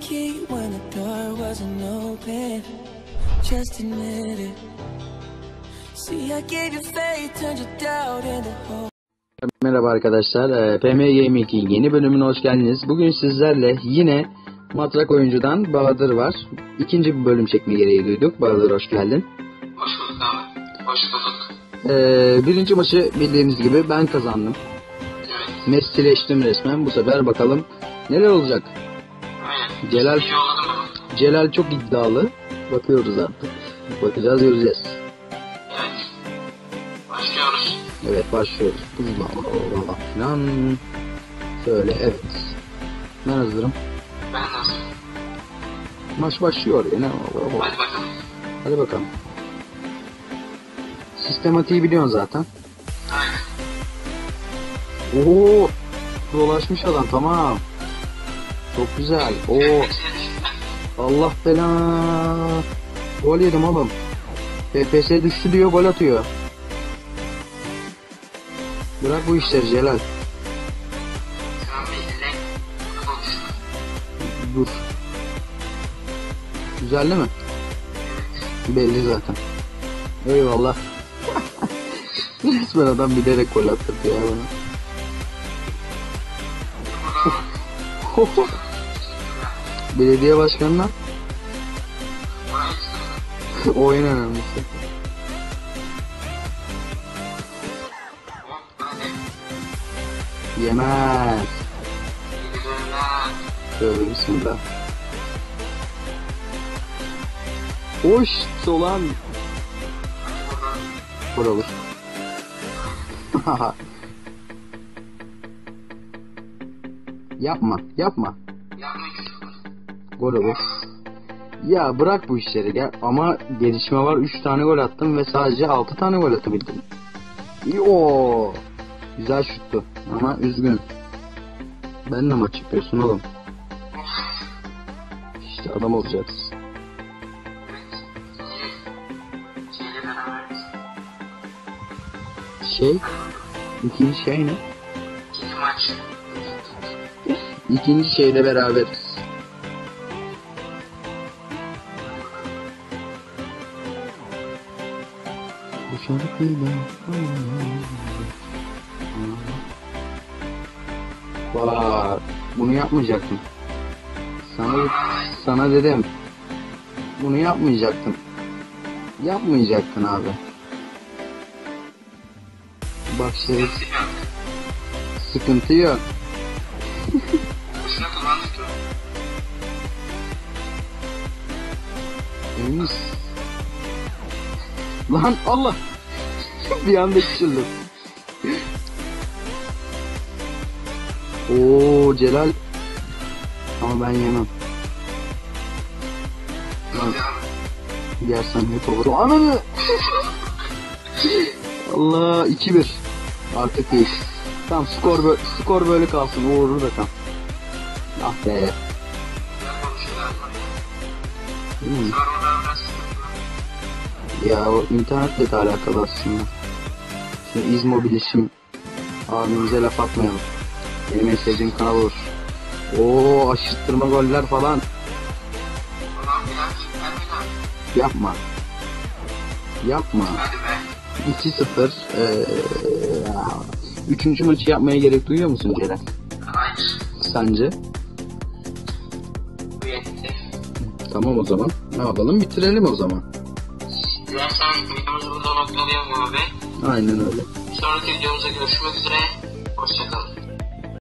key when the door wasn't open. Just admit it. See, I gave you faith, turned your doubt into hope. Merhaba arkadaşlar, Ee, PM Gaming'in yeni bölümüne hoş geldiniz. Bugün sizlerle yine matrak oyuncudan Bahadır var. İkinci bir bölüm çekme gereği duyduk. Bahadır hoş geldin. Hoş bulduk abi. Hoş bulduk. Ee, birinci maçı bildiğiniz gibi ben kazandım. Evet. Messileştim resmen. Bu sefer bakalım neler olacak. Celal-? Celal çok iddialı. Bakıyoruz artık. Bakacağız göreceğiz. Evet. Başlıyoruz. Evet başlıyoruz. Allah filan. Şöyle evet. Ben hazırım. Ben nasıl? Maç başlıyor yine. Hadi bakalım. Hadi bakalım. Sistematiği biliyorsun zaten. Aynen. Oo, dolaşmış adam tamam. Güzel. Oo. Allah bela. Gol yedim oğlum. FPS düştü diyor gol atıyor. Bırak bu işleri Celal. Dur. Güzel değil mi? Belli zaten. Eyvallah. Resmen adam bilerek gol attırdı ya bana. Belediye başkanına oyun önemlisi. Yemez. Tövbe bismillah. Hoş solan. Gol olur. yapma, yapma. Gol olur. Ya bırak bu işleri gel. Ama gelişme var. 3 tane gol attım ve sadece 6 tane gol atabildim. Yo. Güzel şuttu. Ama üzgün. Ben de maç yapıyorsun oğlum. İşte adam olacaksın. Şey, ikinci şey ne? İkinci maç. İkinci şeyde beraberiz. Şarkıyla Bak, bunu yapmayacaktım. Sana sana dedim. Bunu yapmayacaktım. Yapmayacaktın abi. Bak şey sıkıntı yok. Emin misin? Lan Allah! bir anda küçüldüm. Oo Celal. Ama ben yemem. Lan yersem yok olur. Ananı! Allah 2-1. Artık değil. Tamam skor böyle, skor böyle kalsın. Uğurlu da kal. Ah be. Hmm. Ya internetle de alakalı aslında. Şimdi İzmo bilişim abimize laf atmayalım. Benim en sevdiğim kanal olur. Oo aşırttırma goller falan. Yapma. Yapma. Hadi be. 2-0. Ee, üçüncü maçı yapmaya gerek duyuyor musun Ceren? Hayır. Sence? Tamam o zaman. Ne yapalım? Bitirelim o zaman. Dilersen videomuzu burada noktalayalım abi. Aynen öyle. Sonraki videomuzda görüşmek üzere. Hoşçakalın.